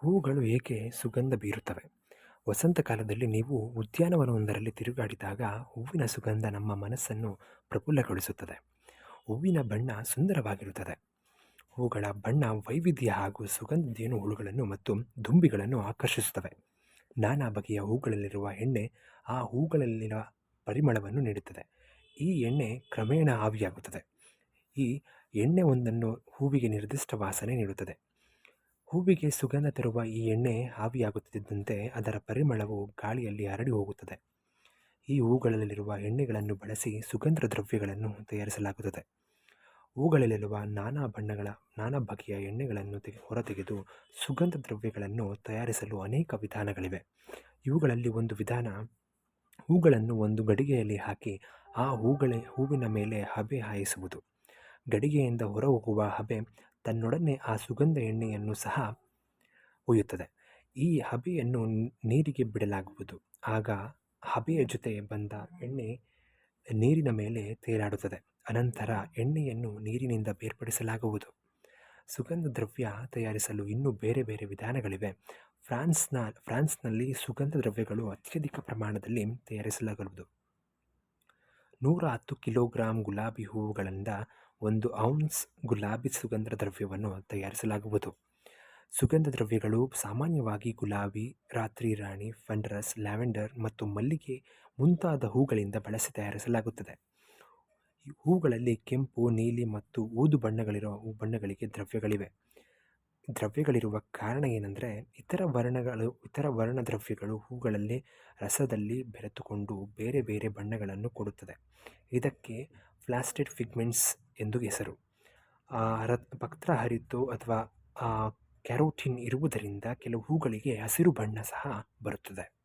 ಹೂವುಗಳು ಏಕೆ ಸುಗಂಧ ಬೀರುತ್ತವೆ? ವಸಂತ ಕಾಲದಲ್ಲಿ ನೀವು ಉದ್ಯಾನವನವೊಂದರಲ್ಲಿ ತಿರುಗಾಡಿದಾಗ ಹೂವಿನ ಸುಗಂಧ ನಮ್ಮ ಮನಸ್ಸನ್ನು ಪ್ರಫುಲ್ಲಗೊಳಿಸುತ್ತದೆ. ಹೂವಿನ ಬಣ್ಣ ಸುಂದರವಾಗಿರುತ್ತದೆ. ಹೂಗಳ ಬಣ್ಣ ವೈವಿಧ್ಯ ಹಾಗೂ ಸುಗಂಧ ಹುಳುಗಳನ್ನು ಮತ್ತು ದುಂಬಿಗಳನ್ನು ಆಕರ್ಷಿಸುತ್ತವೆ. ನಾನಾ ಬಗೆಯ ಹೂಗಳಲ್ಲಿರುವ ಎಣ್ಣೆ ಆ ಹೂಗಳಲ್ಲಿನ ಪರಿಮಳವನ್ನು ನೀಡುತ್ತದೆ. ಈ ಎಣ್ಣೆ ಕ್ರಮೇಣ ಆವಿಯಾಗುತ್ತದೆ. ಈ ಎಣ್ಣೆ ಒಂದನ್ನು ಹೂವಿಗೆ ನಿರ್ದಿಷ್ಟ ವಾಸನೆ ನೀಡುತ್ತದೆ. ಹೂವಿಗೆ ಸುಗಂಧ ತರುವ ಈ ಎಣ್ಣೆ ಆವಿಯಾಗುತ್ತಿದ್ದಂತೆ ಅದರ ಪರಿಮಳವು ಗಾಳಿಯಲ್ಲಿ ಹರಡಿ ಹೋಗುತ್ತದೆ. ಈ ಹೂಗಳಲ್ಲಿರುವ ಎಣ್ಣೆಗಳನ್ನು ಬಳಸಿ ಸುಗಂಧ ದ್ರವ್ಯಗಳನ್ನು ತಯಾರಿಸಲಾಗುತ್ತದೆ. ಹೂಗಳಲ್ಲಿರುವ ನಾನಾ ಬಣ್ಣಗಳ, ನಾನಾ ಬಗೆಯ ಎಣ್ಣೆಗಳನ್ನು ತೆಗೆ, ಹೊರತೆಗೆದು ಸುಗಂಧ ದ್ರವ್ಯಗಳನ್ನು ತಯಾರಿಸಲು ಅನೇಕ ವಿಧಾನಗಳಿವೆ. ಇವುಗಳಲ್ಲಿ ಒಂದು ವಿಧಾನ, ಹೂಗಳನ್ನು ಒಂದು ಗಡಿಗೆಯಲ್ಲಿ ಹಾಕಿ ಆ ಹೂಗಳ, ಹೂವಿನ ಮೇಲೆ ಹಬೆ ಹಾಯಿಸುವುದು. ಗಡಿಗೆಯಿಂದ ಹೊರಹೋಗುವ ಹಬೆ ತನ್ನೊಡನೆ ಆ ಸುಗಂಧ ಎಣ್ಣೆಯನ್ನು ಸಹ ಒಯ್ಯುತ್ತದೆ. ಈ ಹಬೆಯನ್ನು ನೀರಿಗೆ ಬಿಡಲಾಗುವುದು. ಆಗ ಹಬೆಯ ಜೊತೆ ಬಂದ ಎಣ್ಣೆ ನೀರಿನ ಮೇಲೆ ತೇಲಾಡುತ್ತದೆ. ಅನಂತರ ಎಣ್ಣೆಯನ್ನು ನೀರಿನಿಂದ ಬೇರ್ಪಡಿಸಲಾಗುವುದು. ಸುಗಂಧ ದ್ರವ್ಯ ತಯಾರಿಸಲು ಇನ್ನೂ ಬೇರೆ ಬೇರೆ ವಿಧಾನಗಳಿವೆ. ಫ್ರಾನ್ಸ್ನ, ಫ್ರಾನ್ಸ್ನಲ್ಲಿ ಸುಗಂಧ ದ್ರವ್ಯಗಳು ಅತ್ಯಧಿಕ ಪ್ರಮಾಣದಲ್ಲಿ ತಯಾರಿಸಲಾಗುವುದು ನೂರ ಹತ್ತು ಕಿಲೋಗ್ರಾಂ ಗುಲಾಬಿ ಹೂವುಗಳಿಂದ ಒಂದು ಔನ್ಸ್ ಗುಲಾಬಿ ಸುಗಂಧ ದ್ರವ್ಯವನ್ನು ತಯಾರಿಸಲಾಗುವುದು. ಸುಗಂಧ ದ್ರವ್ಯಗಳು ಸಾಮಾನ್ಯವಾಗಿ ಗುಲಾಬಿ, ರಾತ್ರಿ ರಾಣಿ, ಫಂಡ್ರಸ್, ಲ್ಯಾವೆಂಡರ್ ಮತ್ತು ಮಲ್ಲಿಗೆ ಮುಂತಾದ ಹೂಗಳಿಂದ ಬಳಸಿ ತಯಾರಿಸಲಾಗುತ್ತದೆ. ಹೂಗಳಲ್ಲಿ ಕೆಂಪು, ನೀಲಿ ಮತ್ತು ಊದು ಬಣ್ಣಗಳಿರುವ ಬಣ್ಣಗಳಿಗೆ ದ್ರವ್ಯಗಳಿವೆ. ದ್ರವ್ಯಗಳಿರುವ ಕಾರಣ ಏನೆಂದರೆ, ಇತರ ವರ್ಣಗಳು, ಇತರ ವರ್ಣದ್ರವ್ಯಗಳು ಹೂಗಳಲ್ಲಿ ರಸದಲ್ಲಿ ಬೆರೆತುಕೊಂಡು ಬೇರೆ ಬೇರೆ ಬಣ್ಣಗಳನ್ನು ಕೊಡುತ್ತದೆ. ಇದಕ್ಕೆ ಪ್ಲಾಸ್ಟಿಡ್ ಫಿಗ್ಮೆಂಟ್ಸ್ ಎಂದು ಹೆಸರು. ಪತ್ರ ಹರಿತು ಅಥವಾ ಕ್ಯಾರೋಟಿನ್ ಇರುವುದರಿಂದ ಕೆಲವು ಹೂಗಳಿಗೆ ಹಸಿರು ಬಣ್ಣ ಸಹ ಬರುತ್ತದೆ.